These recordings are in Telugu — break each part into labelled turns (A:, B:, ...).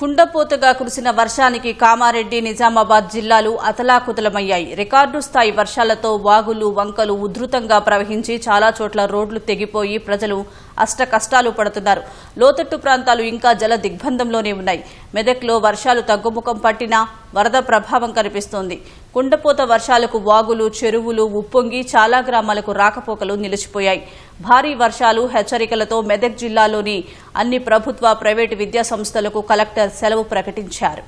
A: కుండపోతగా కురిసిన వర్షానికి కామారెడ్డి నిజామాబాద్ జిల్లాలు అతలాకుతలమయ్యాయి. రికార్డు స్థాయి వర్షాలతో వాగులు వంకలు ఉధృతంగా ప్రవహించి చాలా చోట్ల రోడ్లు తెగిపోయి ప్రజలు అష్ట కష్టాలు పడుతున్నారు. లోతట్టు ప్రాంతాలు ఇంకా జల దిగ్బంధంలోనే ఉన్నాయి. మెదక్లో వర్షాలు తగ్గుముఖం పట్టినా వరద ప్రభావం కనిపిస్తోంది. కుండపోత వర్షాలకు వాగులు చెరువులు ఉప్పొంగి చాలా గ్రామాలకు రాకపోకలు నిలిచిపోయాయి. భారీ వర్షాలు హెచ్చరికలతో మెదక్ జిల్లాలోని అన్ని ప్రభుత్వ ప్రైవేటు విద్యా సంస్థలకు కలెక్టర్ సెలవు ప్రకటించారు.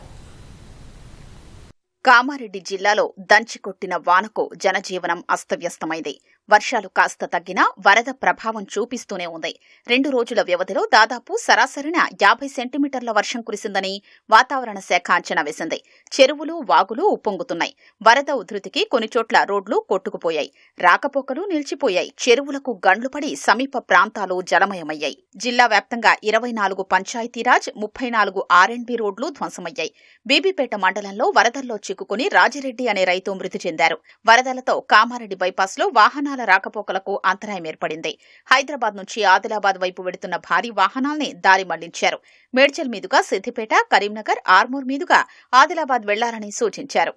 B: కామారెడ్డి జిల్లాలో దంచికొట్టిన వానకు జనజీవనం అస్తవ్యస్తమైంది. వర్షాలు కాస్త తగ్గినా వరద ప్రభావం చూపిస్తూనే ఉంది. రెండు రోజుల వ్యవధిలో దాదాపు సరాసరిన యాభై సెంటీమీటర్ల వర్షం కురిసిందని వాతావరణ శాఖ అంచనా వేసింది. చెరువులు వాగులు ఉప్పొంగుతున్నాయి. వరద ఉధృతికి కొన్ని చోట్ల రోడ్లు కొట్టుకుపోయాయి. రాకపోకలు నిలిచిపోయాయి. చెరువులకు గండ్లు పడి సమీప ప్రాంతాలు జలమయమయ్యాయి. జిల్లా వ్యాప్తంగా ఇరవై నాలుగు పంచాయతీరాజ్ ముప్పై నాలుగు ఆర్ఎండ్బి రోడ్లు ధ్వంసమయ్యాయి. బీబీపేట మండలంలో వరదల్లో చిక్కుకుని రాజిరెడ్డి అనే రైతు మృతి చెందారు. వరదలతో కామారెడ్డి బైపాస్లో వాహనాల రాకపోకలకు అంతరాయం ఏర్పడింది. హైదరాబాద్ నుంచి ఆదిలాబాద్ వైపు వెడుతున్న భారీ వాహనాల్ని దారి మళ్ళించారు. మేడ్చల్ మీదుగా సిద్దిపేట కరీంనగర్ ఆర్మూర్ మీదుగా ఆదిలాబాద్ వెళ్ళాలని సూచించారు.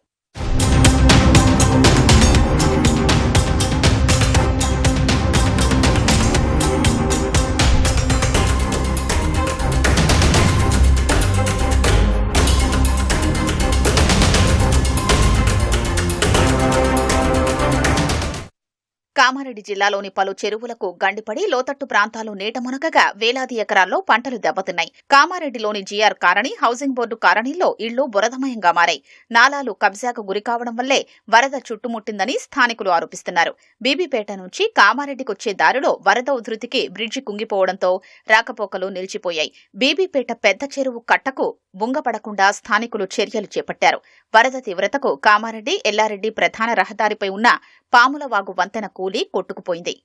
B: కామారెడ్డి జిల్లాలోని పలు చెరువులకు గండిపడి లోతట్టు ప్రాంతాలు నీట మునకగా వేలాది ఎకరాల్లో పంటలు దెబ్బతిన్నాయి. కామారెడ్డిలోని జీఆర్ కారణి హౌసింగ్ బోర్డు కారణిలో ఇళ్ళు బురదమయంగా మారాయి. నాలాలు కబ్జాకు గురికావడం వల్లే వరద చుట్టుముట్టిందని స్థానికులు ఆరోపిస్తున్నారు. బీబీపేట నుంచి కామారెడ్డికొచ్చే దారిలో వరద ఉధృతికి బ్రిడ్జి కుంగిపోవడంతో రాకపోకలు నిలిచిపోయాయి. బీబీపేట పెద్ద చెరువు కట్టకు బుంగపడకుండా స్థానికులు చర్యలు చేపట్టారు. వరద తీవ్రతకు కామారెడ్డి ఎల్లారెడ్డి ప్రధాన రహదారిపై ఉన్న పాములవాగు వంతెన కూలి కొట్టుకుపోయింది.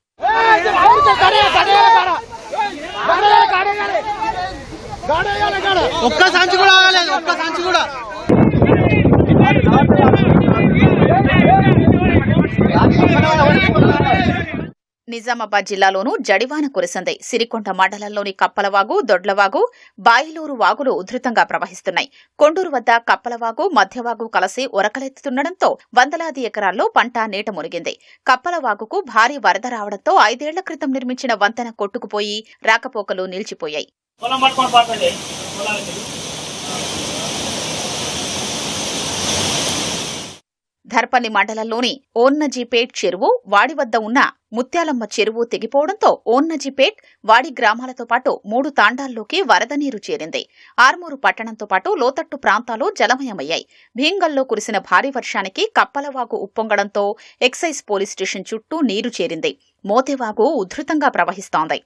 C: ఒక్క సంచి కూడా ఒక్క సంచి కూడా.
B: నిజామాబాద్ జిల్లాలోనూ జడివాన కురిసింది. సిరికొండ మండలంలోని కప్పలవాగు దొడ్లవాగు బాయిలూరు వాగులు ఉధృతంగా ప్రవహిస్తున్నాయి. కొండూరు వద్ద కప్పలవాగు మధ్యవాగు కలిసి ఉరకలెత్తుతుండటంతో వందలాది ఎకరాల్లో పంట నీట మునిగింది. కప్పలవాగుకు భారీ వరద రావడంతో ఐదేళ్ళ క్రితం నిర్మించిన వంతెన కొట్టుకుపోయి రాకపోకలు నిలిచిపోయాయి. ధర్పల్లి మండలంలోని ఓన్నజీపేట్ చెరువు వాడి వద్ద ఉన్న ముత్యాలమ్మ చెరువు తెగిపోవడంతో ఓన్నజీపేట్ వాడి గ్రామాలతో పాటు మూడు తాండాల్లోకి వరద నీరు చేరింది. ఆర్మూరు పట్టణంతో పాటు లోతట్టు ప్రాంతాలు జలమయమయ్యాయి. భీంగల్లో కురిసిన భారీ వర్షానికి కప్పలవాగు ఉప్పొంగడంతో ఎక్సైజ్ పోలీస్ స్టేషన్ చుట్టూ నీరు చేరింది. మోతేవాగు ఉధృతంగా ప్రవహిస్తోంది.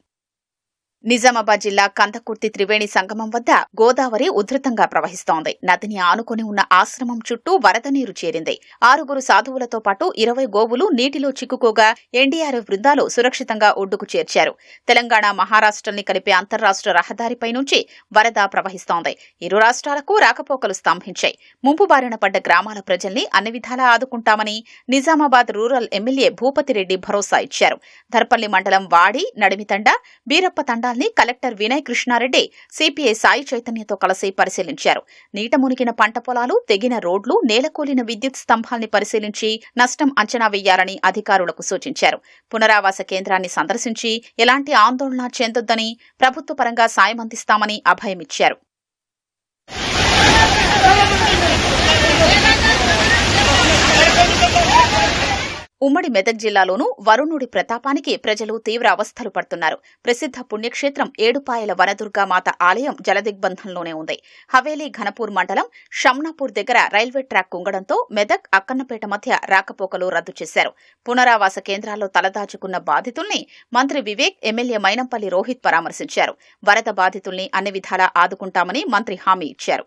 B: నిజామాబాద్ జిల్లా కందకుర్తి త్రివేణి సంగమం వద్ద గోదావరి ఉధృతంగా ప్రవహిస్తోంది. నదిని ఆనుకొని ఉన్న ఆశ్రమం చుట్టూ వరద నీరు చేరింది. ఆరుగురు సాధువులతో పాటు ఇరవై గోవులు నీటిలో చిక్కుకోగా ఎన్డీఆర్ఎఫ్ బృందాలు సురక్షితంగా ఒడ్డుకు చేర్చారు. తెలంగాణ మహారాష్ట్రల్ని కలిపే అంతర్రాష్ట్ర రహదారిపై నుంచి వరద ప్రవహిస్తోంది. ఇరు రాష్ట్రాలకు రాకపోకలు స్తంభించాయి. ముంపు బారిన పడ్డ గ్రామాల ప్రజల్ని అన్ని విధాలా ఆదుకుంటామని నిజామాబాద్ రూరల్ ఎమ్మెల్యే భూపతిరెడ్డి భరోసా ఇచ్చారు. ధర్పల్లి మండలం వాడి నడిమితండ బీరప్ప తండా తండాల్ని కలెక్టర్ వినయ్ కృష్ణారెడ్డి సిపిఐ సాయి చైతన్యతో కలిసి పరిశీలించారు. నీట మునిగిన పంట పొలాలు తెగిన రోడ్లు నేలకూలిన విద్యుత్ స్తంభాల్ని పరిశీలించి నష్టం అంచనా వేయాలని అధికారులకు సూచించారు. పునరావాస కేంద్రాన్ని సందర్శించి ఎలాంటి ఆందోళన చెందొద్దని ప్రభుత్వ పరంగా సాయం అందిస్తామని అభయమిచ్చారు. ఉమ్మడి మెదక్ జిల్లాలోనూ వరుణుడి ప్రతాపానికి ప్రజలు తీవ్ర అవస్థలు పడుతున్నారు. ప్రసిద్ధ పుణ్యక్షేత్రం ఏడుపాయల వనదుర్గామాత ఆలయం జలదిగ్బంధంలోనే ఉంది. హవేలీ ఘనపూర్ మండలం షమ్నాపూర్ దగ్గర రైల్వే ట్రాక్ కుంగడంతో మెదక్ అక్కన్నపేట మధ్య రాకపోకలు రద్దు చేశారు. పునరావాస కేంద్రాల్లో తలదాచుకున్న బాధితుల్ని మంత్రి వివేక్ ఎమ్మెల్యే మైనంపల్లి రోహిత్ పరామర్శించారు. వరద బాధితుల్ని అన్ని విధాలా ఆదుకుంటామని మంత్రి హామీ ఇచ్చారు.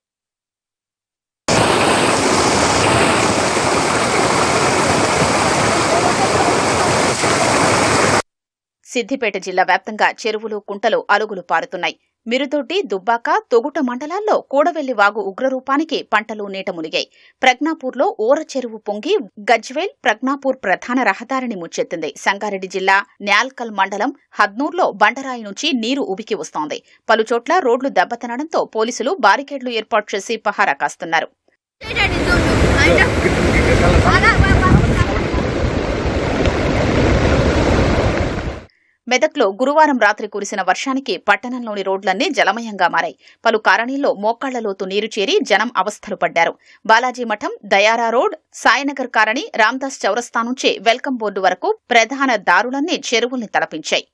B: సిద్దిపేట జిల్లా వ్యాప్తంగా చెరువులు కుంటలు అలుగులు పారుతున్నాయి. మిరుదొడ్డి దుబ్బాక తొగుట మండలాల్లో కూడవెల్లి వాగు ఉగ్రరూపానికి పంటలు నీట మునిగాయి. ప్రజ్ఞాపూర్లో ఓర చెరువు పొంగి గజ్వేల్ ప్రజ్ఞాపూర్ ప్రధాన రహదారిని ముచ్చెత్తింది. సంగారెడ్డి జిల్లా న్యాల్కల్ మండలం హద్నూర్లో బండరాయి నుంచి నీరు ఉబికి వస్తోంది. పలుచోట్ల రోడ్లు దెబ్బతినడంతో పోలీసులు బారికేడ్లు ఏర్పాటు చేసి పహారా కాస్తున్నారు. మెదక్లో గురువారం రాత్రి కురిసిన వర్షానికి పట్టణంలోని రోడ్లన్నీ జలమయంగా మారాయి. పలు కారణీల్లో మోకాళ్ళలోతు నీరు చేరి జనం అవస్థలు పడ్డారు. బాలాజీ మఠం దయారా రోడ్ సాయినగర్ కాలనీ రామ్దాస్ చౌరస్తా నుంచి వెల్కమ్ బోర్డు వరకు ప్రధాన దారులన్నీ చెరువుల్ని తలపించాయి.